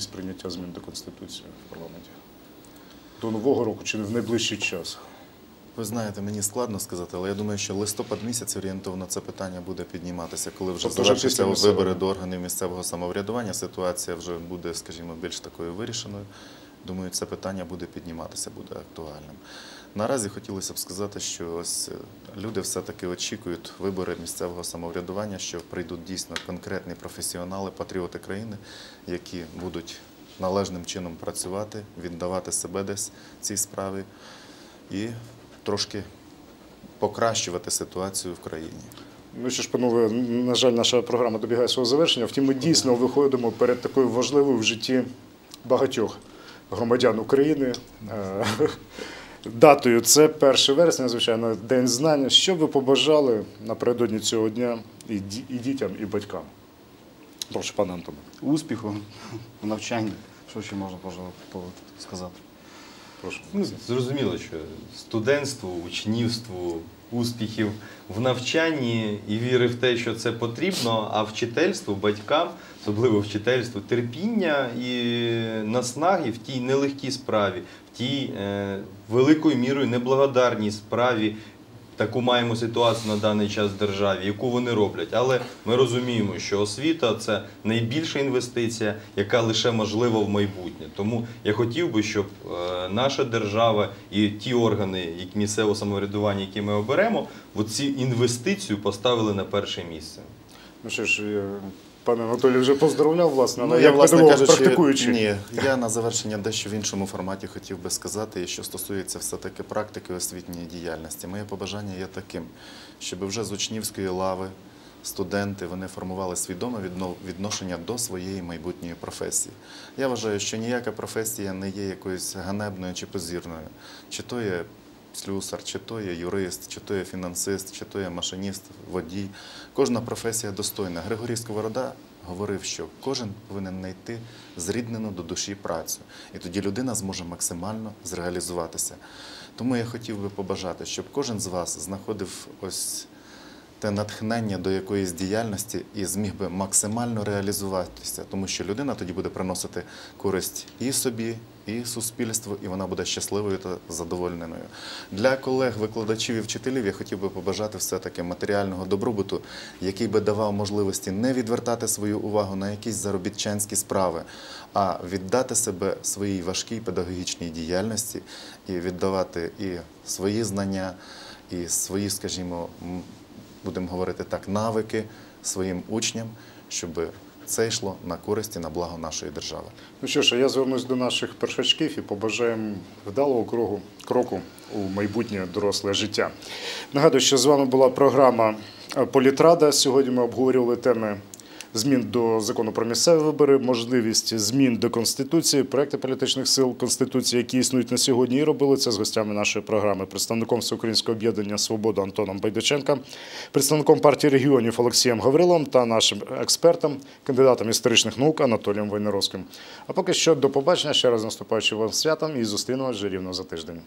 ймовірність прийняття змін до Конституції в парламенті? До Нового року чи в найближчий час? Ви знаєте, мені складно сказати, але я думаю, що листопад місяць орієнтовно це питання буде підніматися, коли вже Тобто завершаться вибори до органів місцевого самоврядування. Ситуація вже буде, скажімо, більш такою вирішеною. Думаю, це питання буде підніматися, буде актуальним. Наразі хотілося б сказати, що е, люди все-таки очікують вибори місцевого самоврядування, що прийдуть дійсно конкретні професіонали, патріоти країни, які будуть належним чином працювати, віддавати себе десь цій справі і трошки покращувати ситуацію в країні. Ну що ж, панове, на жаль, наша програма добігає свого завершення. Втім, ми дійсно виходимо перед такою важливою в житті багатьох громадян України. Е, Датою це 1 вересня, звичайно, День знання. Що ви побажали напередодні цього дня і дітям, і батькам? Прошу, пане Антоне. Успіху в навчанні. Що ще можна сказати? Прошу. Ну, зрозуміло, що студентству, учнівству, успіхів в навчанні і віри в те, що це потрібно, а вчительству, батькам, особливо вчительству, терпіння і наснаги в тій нелегкій справі, в тій е, великою мірою неблагодарній справі. Таку маємо ситуацію на даний час в державі, яку вони роблять. Але ми розуміємо, що освіта це найбільша інвестиція, яка лише можлива в майбутнє. Тому я хотів би, щоб е, наша держава і ті органи як місцевого самоврядування, які ми оберемо, оці інвестицію поставили на перше місце. Ну що ж, я, пане Анатолій вже поздоровляв, власне, Ну, я, як власне педагог, кажучи, практикуючи. ні, я на завершення дещо в іншому форматі хотів би сказати, що стосується все-таки практики освітньої діяльності. Моє побажання є таким, щоб вже з учнівської лави студенти вони формували свідоме відношення до своєї майбутньої професії. Я вважаю, що ніяка професія не є якоюсь ганебною чи позірною. Чи то є слюсар, чи то є юрист, чи то є фінансист, чи то є машиніст, водій. Кожна професія достойна. Григорій Сковорода говорив, що кожен повинен знайти зріднену до душі працю. І тоді людина зможе максимально зреалізуватися. Тому я хотів би побажати, щоб кожен з вас знаходив ось те натхнення до якоїсь діяльності і зміг би максимально реалізуватися, тому що людина тоді буде приносити користь і собі, і суспільству, і вона буде щасливою та задоволеною. Для колег, викладачів і вчителів я хотів би побажати все-таки матеріального добробуту, який би давав можливості не відвертати свою увагу на якісь заробітчанські справи, а віддати себе своїй важкій педагогічній діяльності і віддавати і свої знання, і свої, скажімо, будемо говорити так, навики своїм учням, щоб це йшло на користь і на благо нашої держави. Ну що ж, я звернусь до наших першачків і побажаємо вдалого кругу кроку у майбутнє доросле життя. Нагадую, що з вами була програма Політрада. Сьогодні ми обговорювали теми змін до закону про місцеві вибори, можливість змін до Конституції, проекти політичних сил Конституції, які існують на сьогодні, і робили це з гостями нашої програми, представником Всеукраїнського об'єднання Свобода Антоном Байдаченка, представником партії регіонів Олексієм Гавриловим та нашим експертом, кандидатом історичних наук Анатолієм Войнаровським. А поки що до побачення ще раз наступаючи вам святом і зустрінемось вже рівно за тиждень.